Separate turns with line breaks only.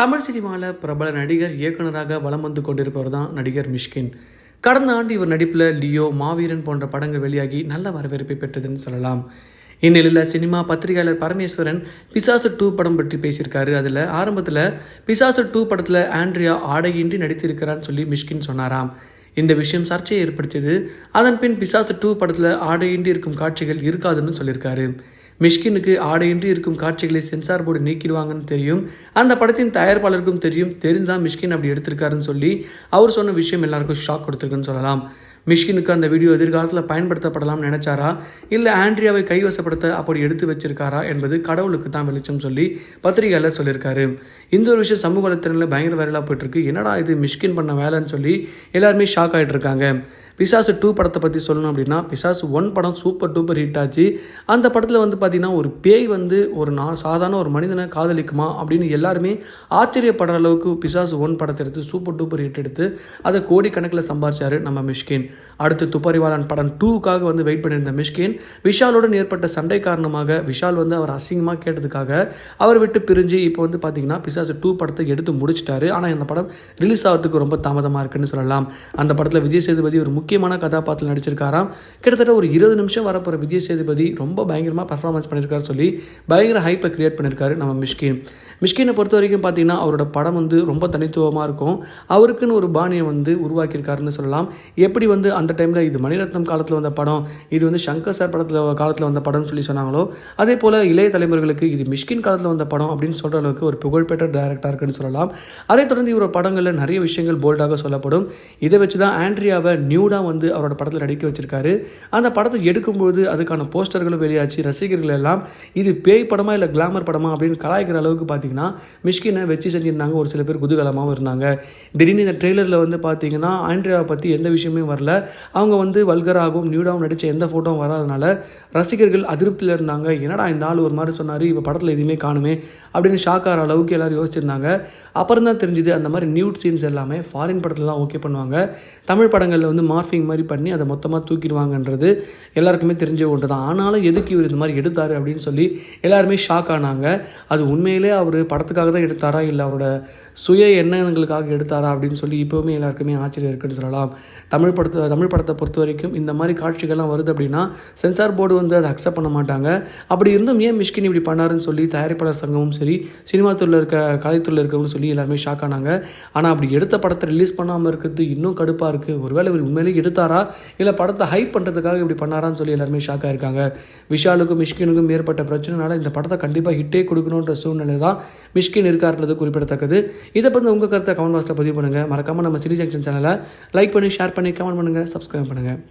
தமிழ் சினிமாவில் பிரபல நடிகர் இயக்குனராக வலம் வந்து கொண்டிருப்பவர் தான் நடிகர் மிஷ்கின். கடந்த ஆண்டு இவர் நடிப்பில் லியோ மாவீரன் போன்ற படங்கள் வெளியாகி நல்ல வரவேற்பை பெற்றதுன்னு சொல்லலாம். இந்நிலையில் சினிமா பத்திரிகையாளர் பரமேஸ்வரன் பிசாசு டூ படம் பற்றி பேசியிருக்காரு. அதில் ஆரம்பத்தில் பிசாசு டூ படத்தில் ஆண்ட்ரியா ஆடையின்றி நடித்திருக்கிறான்னு சொல்லி மிஷ்கின் சொன்னாராம். இந்த விஷயம் சர்ச்சையை ஏற்படுத்தியது. அதன் பின் பிசாசு டூ படத்தில் ஆடையின்றி இருக்கும் காட்சிகள் இருக்காதுன்னு சொல்லியிருக்காரு. மிஷ்கினுக்கு ஆடையின்றி இருக்கும் காட்சிகளை சென்சார் போர்டு நீக்கிடுவாங்கன்னு தெரியும். அந்த படத்தின் தயாரிப்பாளருக்கும் தெரியும். தெரிந்தால் மிஷ்கின் அப்படி எடுத்திருக்காருன்னு சொல்லி அவர் சொன்ன விஷயம் எல்லாருக்கும் ஷாக் கொடுத்துருக்குன்னு சொல்லலாம். மிஷ்கினுக்கு அந்த வீடியோ எதிர்காலத்தில் பயன்படுத்தப்படலாம்னு நினைச்சாரா? இல்லை ஆண்ட்ரியாவை கைவசப்படுத்த அப்படி எடுத்து வச்சிருக்காரா என்பது கடவுளுக்கு தான் வெளிச்சம் சொல்லி பத்திரிகையாளர் சொல்லியிருக்காரு. இந்த ஒரு விஷயம் சமூக வலைத்தளங்களில் பயங்கர வைரலாக போயிட்டுருக்கு என்னடா இது மிஷ்கின் பண்ண வேலைன்னு சொல்லி எல்லாருமே ஷாக் ஆகிட்டு இருக்காங்க. பிசாசு டூ படத்தை பற்றி சொல்லணும் அப்படின்னா பிசாசு ஒன் படம் சூப்பர் டூப்பர் ஹிட் ஆச்சு. அந்த படத்தில் வந்து பார்த்திங்கன்னா ஒரு பேய் வந்து ஒரு நா சாதாரண ஒரு மனிதனை காதலிக்குமா அப்படின்னு எல்லாருமே ஆச்சரியப்படுற அளவுக்கு பிசாசு ஒன் படத்தை எடுத்து சூப்பர் டூப்பர் ஹிட் எடுத்து அதை கோடிக்கணக்கில் சம்பாரிச்சாரு நம்ம மிஷ்கின். அடுத்து துப்பறிவாளன் படம் டூக்காக வந்து வெயிட் பண்ணியிருந்த மிஷ்கின் விஷாலுடன் ஏற்பட்ட சண்டை காரணமாக விஷால் வந்து அவர் அசிங்கமாக கேட்டதுக்காக அவர் விட்டு பிரிஞ்சு இப்போ வந்து பார்த்தீங்கன்னா பிசாசு டூ படத்தை எடுத்து முடிச்சிட்டாரு. ஆனால் இந்த படம் ரிலீஸ் ஆகிறதுக்கு ரொம்ப தாமதமாக இருக்குன்னு சொல்லலாம். அந்த படத்தில் விஜய் சேதுபதி ஒரு முக்கியமான கதாபாத்திரம் நடிச்சிருக்காராம். கிட்டத்தட்ட ஒரு இருபது நிமிஷம் வரப்போகிற விஜய் சேதுபதி ரொம்ப பயங்கரமாக பர்ஃபார்மன்ஸ் பண்ணியிருக்காரு சொல்லி பயங்கர ஹைப்பை கிரியேட் பண்ணியிருக்காரு நம்ம மிஷ்கின். மிஷ்கினை பொறுத்த வரைக்கும் பார்த்தீங்கன்னா அவரோட படம் வந்து ரொம்ப தனித்துவமாக இருக்கும். அவருக்குன்னு ஒரு பாணியை வந்து உருவாக்கியிருக்காருன்னு சொல்லலாம். எப்படி வந்து அந்த டைமில் இது மணிரத்னம் காலத்தில் வந்த படம் இது வந்து சங்கர் சார் படத்தில் காலத்தில் வந்த படம்னு சொல்லி சொன்னாங்களோ அதே போல் இளைய தலைமுறைகளுக்கு இது மிஷ்கின் காலத்தில் வந்த படம் அப்படின்னு சொல்கிற அளவுக்கு ஒரு புகழ்பெற்ற டேரக்டர் இருக்குன்னு சொல்லலாம். அதைத் தொடர்ந்து இவரோட படங்களில் நிறைய விஷயங்கள் போல்டாக சொல்லப்படும். இதை வச்சு தான் ஆண்ட்ரியாவை நியூடாக வந்து அவரோட படத்தில் நடிக்க வச்சிருக்காரு. அந்த படத்தை எடுக்கும்போது அதுக்கான போஸ்டர்களும் வெளியாச்சு ரசிகர்கள் எல்லாம் இது பேய் படமா இல்லை கிளாமர் படமா அப்படின்னு கலாய்க்கிற அளவுக்கு பார்த்தீங்கன்னா மிஷ்கினை வச்சு செஞ்சுருந்தாங்க ஒரு சில பேர் குதூகலமாகவும் இருந்தாங்க. திடீர்னு இந்த ட்ரெய்லரில் வந்து பார்த்தீங்கன்னா ஆண்ட்ரியாவை பற்றி எந்த விஷயமே வரல. அவங்க வந்து வல்கராகவும் நியூடாகவும் நடித்த எந்த ஃபோட்டோவும் வராதனால ரசிகர்கள் அதிருப்தியில் இருந்தாங்க. என்னடா இந்த ஆள் ஒரு மாதிரி சொன்னார் இப்போ படத்தில் எதுவுமே காணுமே அப்படின்னு ஷாக் ஆகிற அளவுக்கு எல்லோரும் யோசிச்சிருந்தாங்க. அப்புறம் தான் தெரிஞ்சுது அந்த மாதிரி நியூட் சீன்ஸ் எல்லாமே ஃபாரின் படத்துலலாம் ஓகே பண்ணுவாங்க. தமிழ் படங்களில் வந்து மாஃபிங் மாதிரி பண்ணி அதை மொத்தமாக தூக்கிடுவாங்கன்றது எல்லாருக்குமே தெரிஞ்ச ஒன்று தான் ஆனாலும் எதுக்கு இவர் இந்த மாதிரி எடுத்தார் அப்படின்னு சொல்லி எல்லாருமே ஷாக் ஆனாங்க. அது உண்மையிலே அவர் படத்துக்காக தான் எடுத்தாரா? இல்லை அவரோட சுய எண்ணங்களுக்காக எடுத்தாரா? அப்படின்னு சொல்லி இப்போவுமே எல்லாருக்குமே ஆச்சரியம் இருக்குன்னு சொல்லலாம். தமிழ் படத்தை தமிழ் படத்தை பொறுத்த வரைக்கும் இந்த மாதிரி காட்சிகள்லாம் வருது அப்படின்னா சென்சார் போர்டு வந்து அதை அக்செப்ட் பண்ண மாட்டாங்க. அப்படி இருந்தும் ஏன் மிஷ்கின் இப்படி பண்ணாருன்னு சொல்லி தயாரிப்பாளர் சங்கமும் சரி சினிமா துறையில் இருக்க கலைத்துறையில் இருக்கவங்களும் சொல்லி எல்லாருமே ஷாக் ஆனாங்க. ஆனால் அப்படி எடுத்த படத்தை ரிலீஸ் பண்ணாமல் இருக்கிறது இன்னும் கடுப்பாக இருக்குது ஒருவேளை இவர் உண்மையிலேயே எடுத்தாரா? இல்லை படத்தை ஹைப் பண்ணுறதுக்காக இப்படி பண்ணாரான்னு சொல்லி எல்லாருமே ஷாக் ஆயிருக்காங்க. விஷாலுக்கும் மிஷ்கினுக்கும் ஏற்பட்ட பிரச்சனைனால இந்த படத்தை கண்டிப்பாக ஹிட்டே கொடுக்கணுன்ற சூழ்நிலை தான் மிஷ்கின் இருக்காருன்றது குறிப்பிடத்தக்கது. இதை பற்றி உங்கள் கருத்தை கமெண்ட் பாக்ஸில் பதிவு பண்ணுங்கள் மறக்காமல் நம்ம சினி ஜங்ஷன் சேனலை லைக் பண்ணி ஷேர் பண்ணி கமெண்ட் பண்ணுங்கள் சப்ஸ்கிரைப் பண்ணுங்கள்